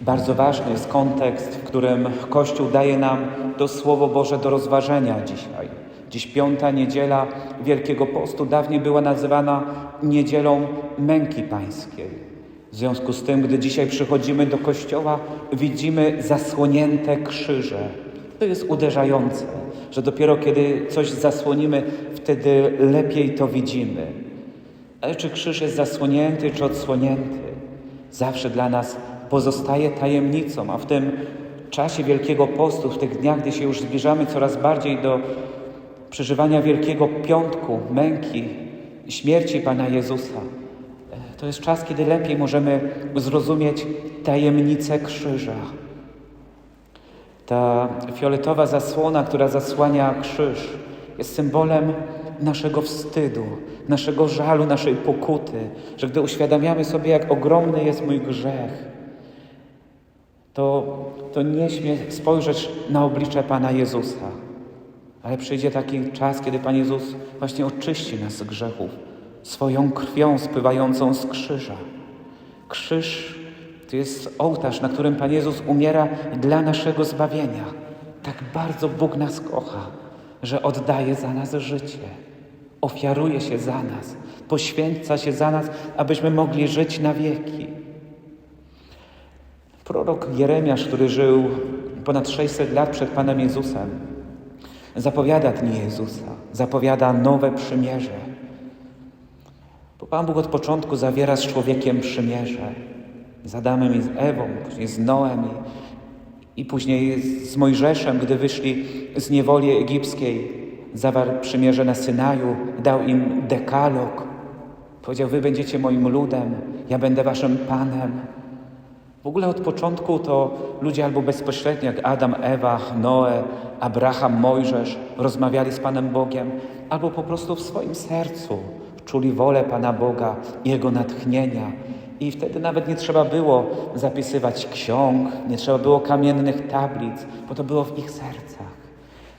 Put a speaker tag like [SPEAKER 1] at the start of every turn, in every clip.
[SPEAKER 1] Bardzo ważny jest kontekst, w którym Kościół daje nam to Słowo Boże do rozważenia dzisiaj. Dziś piąta niedziela Wielkiego Postu dawniej była nazywana niedzielą męki pańskiej. W związku z tym, gdy dzisiaj przychodzimy do kościoła, widzimy zasłonięte krzyże. To jest uderzające, że dopiero kiedy coś zasłonimy, wtedy lepiej to widzimy. Ale czy krzyż jest zasłonięty, czy odsłonięty, zawsze dla nas pozostaje tajemnicą, a w tym czasie Wielkiego Postu, w tych dniach, gdy się już zbliżamy coraz bardziej do przeżywania Wielkiego Piątku, męki, śmierci Pana Jezusa, to jest czas, kiedy lepiej możemy zrozumieć tajemnicę krzyża. Ta fioletowa zasłona, która zasłania krzyż, jest symbolem naszego wstydu, naszego żalu, naszej pokuty, że gdy uświadamiamy sobie, jak ogromny jest mój grzech, to, to nie śmie spojrzeć na oblicze Pana Jezusa. Ale przyjdzie taki czas, kiedy Pan Jezus właśnie oczyści nas z grzechów swoją krwią spływającą z krzyża. Krzyż to jest ołtarz, na którym Pan Jezus umiera dla naszego zbawienia. Tak bardzo Bóg nas kocha, że oddaje za nas życie, ofiaruje się za nas, poświęca się za nas, abyśmy mogli żyć na wieki. Prorok Jeremiasz, który żył ponad 600 lat przed Panem Jezusem, zapowiada dni Jezusa, zapowiada nowe przymierze. Bo Pan Bóg od początku zawiera z człowiekiem przymierze. Z Adamem i z Ewą, później z Noem i, i później z Mojżeszem, gdy wyszli z niewoli egipskiej. Zawarł przymierze na Synaju, dał im dekalog. Powiedział, wy będziecie moim ludem, ja będę waszym Panem. W ogóle od początku to ludzie albo bezpośrednio, jak Adam, Ewa, Noe, Abraham, Mojżesz, rozmawiali z Panem Bogiem, albo po prostu w swoim sercu czuli wolę Pana Boga, Jego natchnienia. I wtedy nawet nie trzeba było zapisywać ksiąg, nie trzeba było kamiennych tablic, bo to było w ich sercach.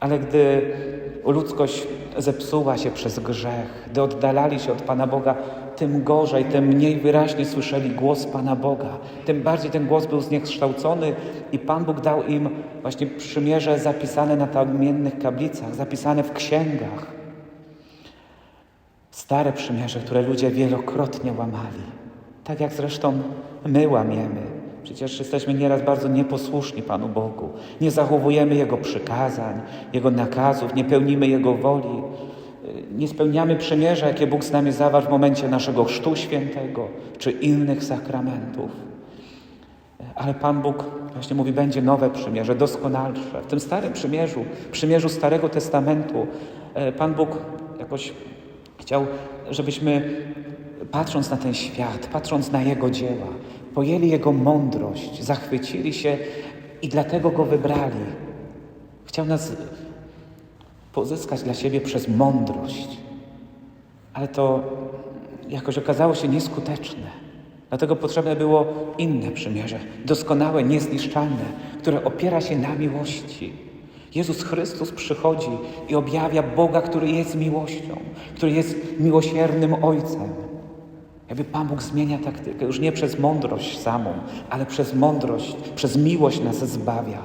[SPEAKER 1] Ale gdy ludzkość zepsuła się przez grzech, gdy oddalali się od Pana Boga, tym gorzej, tym mniej wyraźnie słyszeli głos Pana Boga. Tym bardziej ten głos był zniekształcony i Pan Bóg dał im właśnie przymierze zapisane na kamiennych kablicach, zapisane w księgach. Stare przymierze, które ludzie wielokrotnie łamali. Tak jak zresztą my łamiemy. Przecież jesteśmy nieraz bardzo nieposłuszni Panu Bogu. Nie zachowujemy Jego przykazań, Jego nakazów, nie pełnimy Jego woli. Nie spełniamy przymierza, jakie Bóg z nami zawarł w momencie naszego chrztu świętego czy innych sakramentów. Ale Pan Bóg właśnie mówi, będzie nowe przymierze, doskonalsze. W tym starym przymierzu, przymierzu Starego Testamentu, Pan Bóg jakoś chciał, żebyśmy patrząc na ten świat, patrząc na Jego dzieła, pojęli Jego mądrość, zachwycili się i dlatego Go wybrali. Chciał nas pozyskać dla siebie przez mądrość. Ale to jakoś okazało się nieskuteczne. Dlatego potrzebne było inne przymierze, doskonałe, niezniszczalne, które opiera się na miłości. Jezus Chrystus przychodzi i objawia Boga, który jest miłością, który jest miłosiernym Ojcem. Jakby Pan Bóg zmienia taktykę, już nie przez mądrość samą, ale przez mądrość, przez miłość nas zbawia.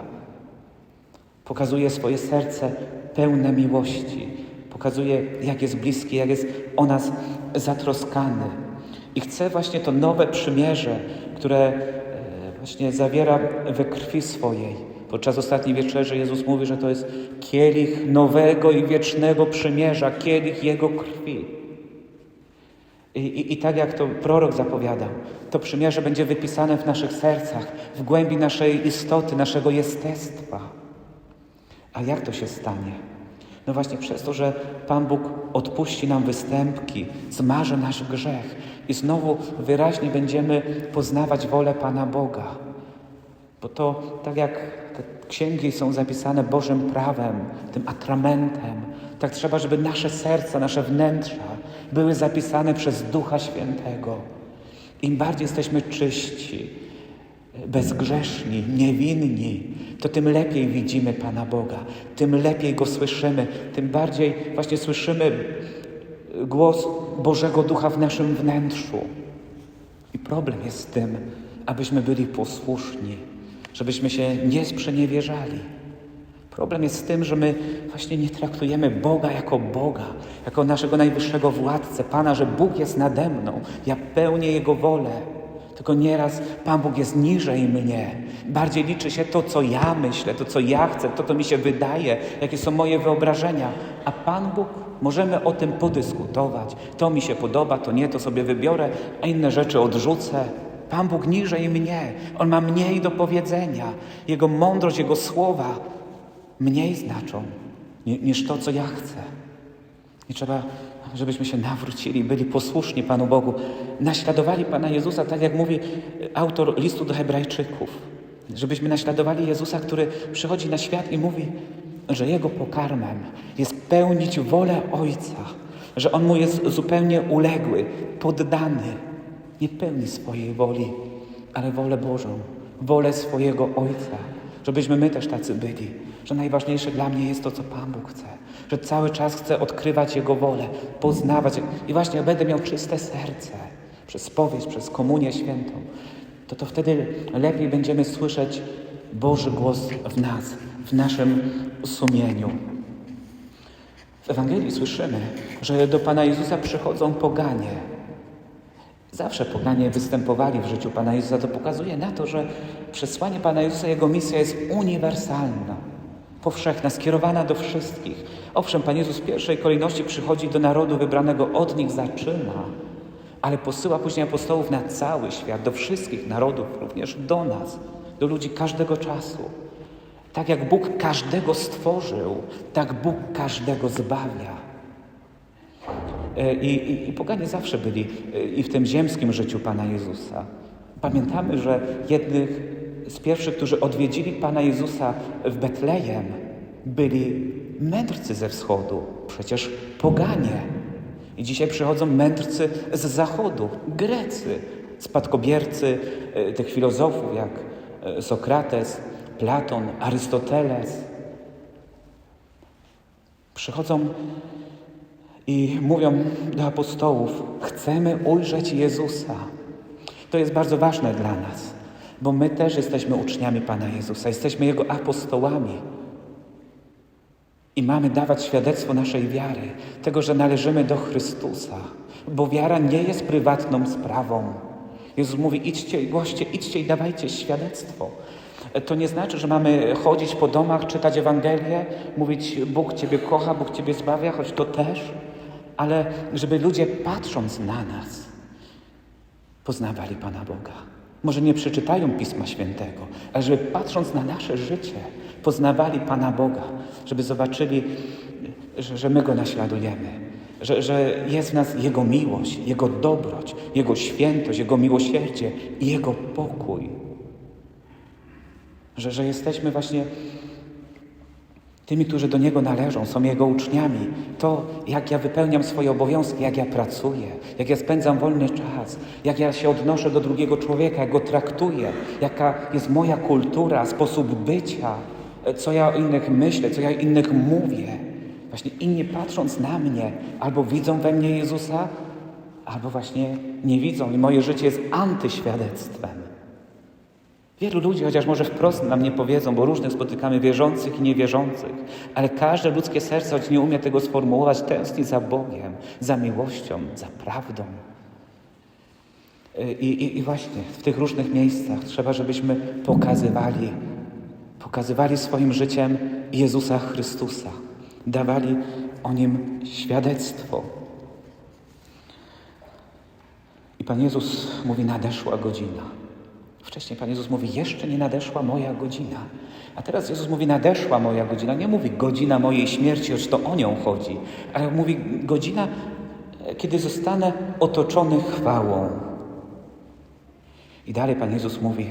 [SPEAKER 1] Pokazuje swoje serce pełne miłości. Pokazuje, jak jest bliski, jak jest o nas zatroskany. I chce właśnie to nowe przymierze, które właśnie zawiera we krwi swojej. Podczas ostatniej wieczerzy Jezus mówi, że to jest kielich nowego i wiecznego przymierza, kielich Jego krwi. I, i, I, tak jak to prorok zapowiadał, to przymierze będzie wypisane w naszych sercach, w głębi naszej istoty, naszego jestestwa. A jak to się stanie? No właśnie przez to, że Pan Bóg odpuści nam występki, zmarzy nasz grzech i znowu wyraźnie będziemy poznawać wolę Pana Boga. Bo to tak jak te księgi są zapisane Bożym prawem, tym atramentem, tak trzeba, żeby nasze serca, nasze wnętrza były zapisane przez Ducha Świętego. Im bardziej jesteśmy czyści, bezgrzeszni, niewinni, to tym lepiej widzimy Pana Boga, tym lepiej Go słyszymy, tym bardziej właśnie słyszymy głos Bożego Ducha w naszym wnętrzu. I problem jest z tym, abyśmy byli posłuszni, żebyśmy się nie sprzeniewierzali. Problem jest z tym, że my właśnie nie traktujemy Boga jako Boga, jako naszego najwyższego władcę, Pana, że Bóg jest nade mną, ja pełnię Jego wolę. Tylko nieraz Pan Bóg jest niżej mnie. Bardziej liczy się to, co ja myślę, to, co ja chcę, to, co mi się wydaje, jakie są moje wyobrażenia. A Pan Bóg, możemy o tym podyskutować. To mi się podoba, to nie, to sobie wybiorę, a inne rzeczy odrzucę. Pan Bóg niżej mnie. On ma mniej do powiedzenia. Jego mądrość, Jego słowa mniej znaczą ni- niż to, co ja chcę. I trzeba, żebyśmy się nawrócili, byli posłuszni Panu Bogu, naśladowali Pana Jezusa, tak jak mówi autor listu do Hebrajczyków. Żebyśmy naśladowali Jezusa, który przychodzi na świat i mówi, że Jego pokarmem jest pełnić wolę Ojca, że On mu jest zupełnie uległy, poddany. Nie pełni swojej woli, ale wolę Bożą, wolę swojego Ojca. Żebyśmy my też tacy byli, że najważniejsze dla mnie jest to, co Pan Bóg chce, że cały czas chcę odkrywać Jego wolę, poznawać. I właśnie będę miał czyste serce przez spowiedź, przez komunię świętą, to to wtedy lepiej będziemy słyszeć Boży głos w nas, w naszym sumieniu. W Ewangelii słyszymy, że do Pana Jezusa przychodzą poganie. Zawsze poganie występowali w życiu Pana Jezusa. To pokazuje na to, że przesłanie Pana Jezusa, Jego misja jest uniwersalna, powszechna, skierowana do wszystkich. Owszem, Pan Jezus w pierwszej kolejności przychodzi do narodu wybranego, od nich zaczyna, ale posyła później apostołów na cały świat, do wszystkich narodów, również do nas, do ludzi każdego czasu. Tak jak Bóg każdego stworzył, tak Bóg każdego zbawia. E, I, i, I poganie zawsze byli e, i w tym ziemskim życiu Pana Jezusa. Pamiętamy, że jednych z pierwszych, którzy odwiedzili Pana Jezusa w Betlejem, byli mędrcy ze wschodu, przecież poganie. I dzisiaj przychodzą mędrcy z zachodu, Grecy, spadkobiercy e, tych filozofów jak Sokrates, Platon, Arystoteles. Przychodzą i mówią do apostołów: Chcemy ujrzeć Jezusa. To jest bardzo ważne dla nas, bo my też jesteśmy uczniami Pana Jezusa, jesteśmy Jego apostołami. I mamy dawać świadectwo naszej wiary, tego, że należymy do Chrystusa, bo wiara nie jest prywatną sprawą. Jezus mówi: idźcie i głoście, idźcie i dawajcie świadectwo. To nie znaczy, że mamy chodzić po domach, czytać Ewangelię, mówić Bóg Ciebie kocha, Bóg Ciebie zbawia, choć to też, ale żeby ludzie patrząc na nas, poznawali Pana Boga. Może nie przeczytają Pisma Świętego, ale żeby patrząc na nasze życie, poznawali Pana Boga, żeby zobaczyli, że, że my Go naśladujemy, że, że jest w nas Jego miłość, Jego dobroć, Jego świętość, Jego miłosierdzie i Jego pokój. Że, że jesteśmy właśnie tymi, którzy do Niego należą, są Jego uczniami. To, jak ja wypełniam swoje obowiązki, jak ja pracuję, jak ja spędzam wolny czas, jak ja się odnoszę do drugiego człowieka, jak go traktuję, jaka jest moja kultura, sposób bycia, co ja o innych myślę, co ja o innych mówię. Właśnie inni patrząc na mnie, albo widzą we mnie Jezusa, albo właśnie nie widzą i moje życie jest antyświadectwem. Wielu ludzi, chociaż może wprost nam nie powiedzą, bo różnych spotykamy wierzących i niewierzących, ale każde ludzkie serce, choć nie umie tego sformułować, tęskni za Bogiem, za miłością, za prawdą. I, i, I właśnie w tych różnych miejscach trzeba, żebyśmy pokazywali, pokazywali swoim życiem Jezusa Chrystusa, dawali o Nim świadectwo. I Pan Jezus mówi, nadeszła godzina. Wcześniej Pan Jezus mówi, jeszcze nie nadeszła moja godzina. A teraz Jezus mówi, nadeszła moja godzina. Nie mówi godzina mojej śmierci, choć to o nią chodzi, ale mówi godzina, kiedy zostanę otoczony chwałą. I dalej Pan Jezus mówi,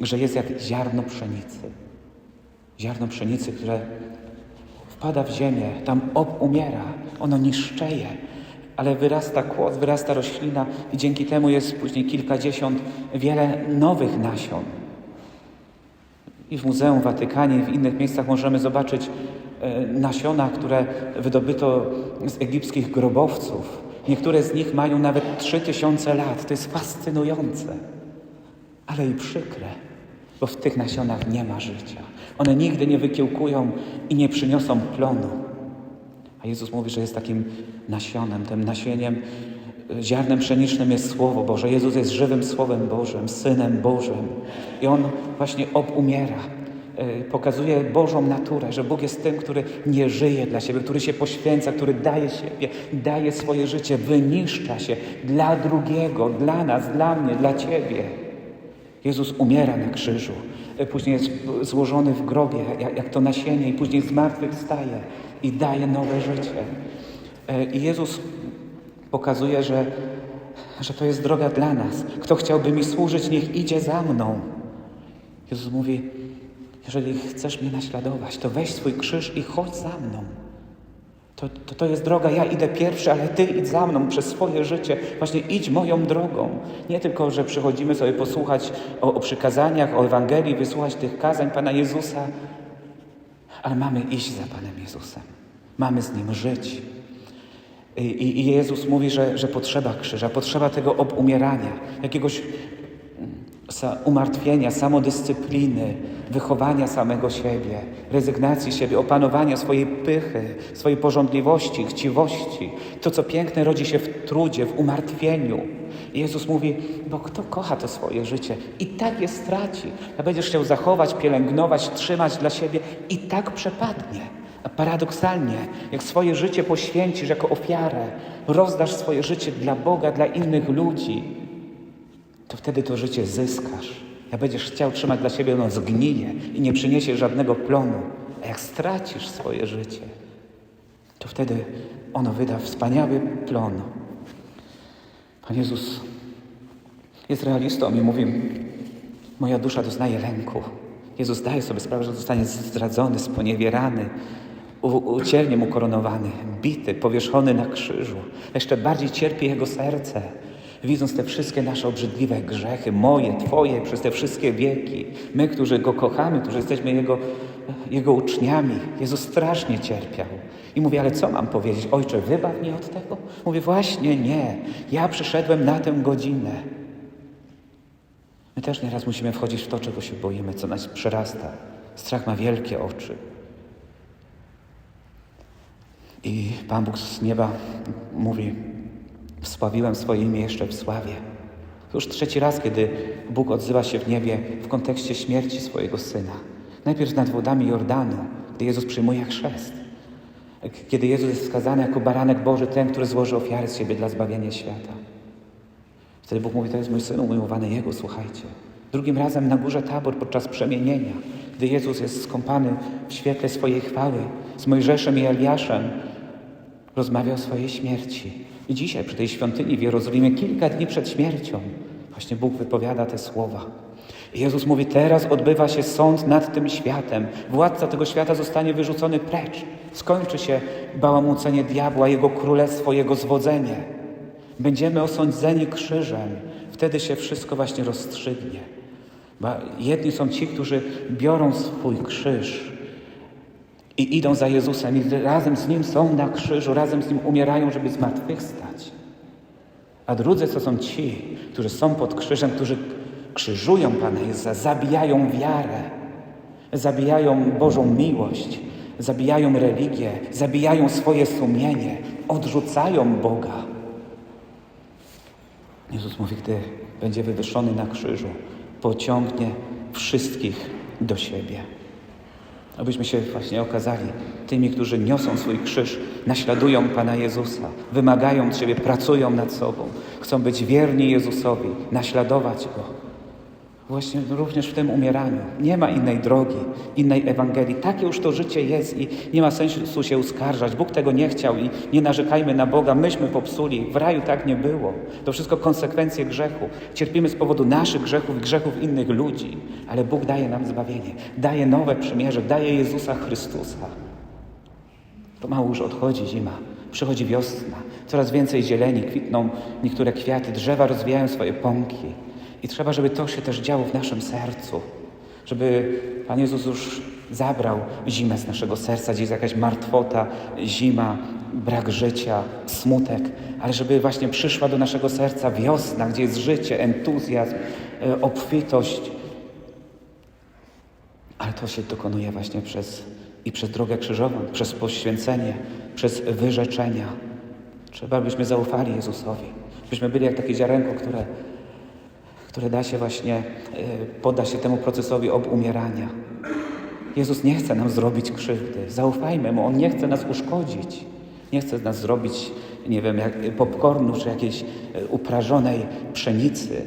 [SPEAKER 1] że jest jak ziarno pszenicy. Ziarno pszenicy, które wpada w ziemię, tam umiera, ono niszczeje, ale wyrasta kłos, wyrasta roślina i dzięki temu jest później kilkadziesiąt, wiele nowych nasion. I w Muzeum Watykanie, i w innych miejscach możemy zobaczyć e, nasiona, które wydobyto z egipskich grobowców. Niektóre z nich mają nawet trzy tysiące lat. To jest fascynujące. ale i przykre, bo w tych nasionach nie ma życia. One nigdy nie wykiełkują i nie przyniosą plonu. A Jezus mówi, że jest takim nasionem, tym nasieniem, ziarnem pszenicznym jest Słowo Boże. Jezus jest żywym Słowem Bożym, Synem Bożym. I On właśnie obumiera. E, pokazuje Bożą naturę, że Bóg jest tym, który nie żyje dla siebie, który się poświęca, który daje siebie, daje swoje życie, wyniszcza się dla drugiego, dla nas, dla mnie, dla Ciebie. Jezus umiera na krzyżu, e, później jest złożony w grobie, jak to nasienie, i później zmartwychwstaje i daje nowe życie. E, I Jezus pokazuje, że, że to jest droga dla nas. Kto chciałby mi służyć, niech idzie za mną. Jezus mówi, jeżeli chcesz mnie naśladować, to weź swój krzyż i chodź za mną. To, to, to jest droga, ja idę pierwszy, ale Ty idź za mną przez swoje życie. Właśnie idź moją drogą. Nie tylko, że przychodzimy sobie posłuchać o, o przykazaniach, o Ewangelii, wysłuchać tych kazań Pana Jezusa, ale mamy iść za Panem Jezusem. Mamy z Nim żyć. I, i, Jezus mówi, że, że potrzeba krzyża, potrzeba tego obumierania, jakiegoś umartwienia, samodyscypliny, wychowania samego siebie, rezygnacji siebie, opanowania swojej pychy, swojej porządliwości, chciwości. To, co piękne, rodzi się w trudzie, w umartwieniu. Jezus mówi, bo kto kocha to swoje życie i tak je straci. A będziesz chciał zachować, pielęgnować, trzymać dla siebie i tak przepadnie. A paradoksalnie, jak swoje życie poświęcisz jako ofiarę, rozdasz swoje życie dla Boga, dla innych ludzi, to wtedy to życie zyskasz. Jak będziesz chciał trzymać dla siebie, ono zgnije i nie przyniesie żadnego plonu. A jak stracisz swoje życie, to wtedy ono wyda wspaniały plon. Pan Jezus jest realistą i mówi, moja dusza doznaje lęku. Jezus daje sobie sprawę, że zostanie zdradzony, sponiewierany, ucielnie mu koronowany, bity, powierzchony na krzyżu. Jeszcze bardziej cierpi jego serce widząc te wszystkie nasze obrzydliwe grzechy, moje, Twoje, przez te wszystkie wieki. My, którzy Go kochamy, którzy jesteśmy Jego, Jego uczniami. Jezus strasznie cierpiał. I mówi, ale co mam powiedzieć? Ojcze, wybaw mnie od tego? Mówię, właśnie nie. Ja przyszedłem na tę godzinę. My też nieraz musimy wchodzić w to, czego się boimy, co nas przerasta. Strach ma wielkie oczy. I Pan Bóg z nieba mówi, Wsławiłem swoje imię jeszcze w sławie. To już trzeci raz, kiedy Bóg odzywa się w niebie w kontekście śmierci swojego Syna. Najpierw nad wodami Jordanu, gdy Jezus przyjmuje chrzest. Kiedy Jezus jest skazany jako baranek Boży, ten, który złoży ofiarę z siebie dla zbawienia świata. Wtedy Bóg mówi, to jest mój Syn umiłowany Jego, słuchajcie. Drugim razem na górze Tabor podczas przemienienia, gdy Jezus jest skąpany w świetle swojej chwały z Mojżeszem i Eliaszem, rozmawia o swojej śmierci. I dzisiaj przy tej świątyni w Jerozolimie, kilka dni przed śmiercią, właśnie Bóg wypowiada te słowa. I Jezus mówi, teraz odbywa się sąd nad tym światem. Władca tego świata zostanie wyrzucony precz. Skończy się bałamucenie diabła, jego królestwo, jego zwodzenie. Będziemy osądzeni krzyżem. Wtedy się wszystko właśnie rozstrzygnie. Bo jedni są ci, którzy biorą swój krzyż i idą za Jezusem i razem z Nim są na krzyżu, razem z Nim umierają, żeby zmartwychwstać. A drudzy to są ci, którzy są pod krzyżem, którzy krzyżują Pana Jezusa, zabijają wiarę, zabijają Bożą miłość, zabijają religię, zabijają swoje sumienie, odrzucają Boga. Jezus mówi, gdy będzie wywyższony na krzyżu, pociągnie wszystkich do siebie. Abyśmy się właśnie okazali tymi, którzy niosą swój krzyż, naśladują Pana Jezusa, wymagają od siebie, pracują nad sobą, chcą być wierni Jezusowi, naśladować Go. Właśnie również w tym umieraniu. Nie ma innej drogi, innej Ewangelii. Takie już to życie jest i nie ma sensu się uskarżać. Bóg tego nie chciał i nie narzekajmy na Boga. Myśmy popsuli. W raju tak nie było. To wszystko konsekwencje grzechu. Cierpimy z powodu naszych grzechów i grzechów innych ludzi. Ale Bóg daje nam zbawienie. Daje nowe przymierze. Daje Jezusa Chrystusa. Pomału już odchodzi zima. Przychodzi wiosna. Coraz więcej zieleni. Kwitną niektóre kwiaty. Drzewa rozwijają swoje pąki. I trzeba, żeby to się też działo w naszym sercu, żeby Pan Jezus już zabrał zimę z naszego serca, gdzie jest jakaś martwota, zima, brak życia, smutek, ale żeby właśnie przyszła do naszego serca wiosna, gdzie jest życie, entuzjazm, e, obfitość. Ale to się dokonuje właśnie przez i przez drogę krzyżową, przez poświęcenie, przez wyrzeczenia. Trzeba, byśmy zaufali Jezusowi, byśmy byli jak takie ziarenko, które, które da się właśnie, e, podda się temu procesowi obumierania. Jezus nie chce nam zrobić krzywdy. Zaufajmy Mu. On nie chce nas uszkodzić. Nie chce z nas zrobić, nie wiem, jak popcornu czy jakiejś e, uprażonej pszenicy.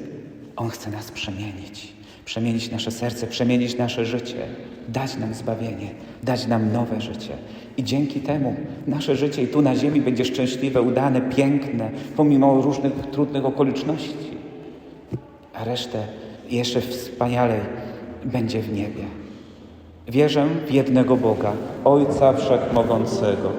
[SPEAKER 1] On chce nas przemienić. Przemienić nasze serce, przemienić nasze życie. Dać nam zbawienie, dać nam nowe życie. I dzięki temu nasze życie i tu na ziemi będzie szczęśliwe, udane, piękne, pomimo różnych trudnych okoliczności. A resztę jeszcze wspanialej będzie w niebie. Wierzę w jednego Boga, Ojca Wszechmogącego,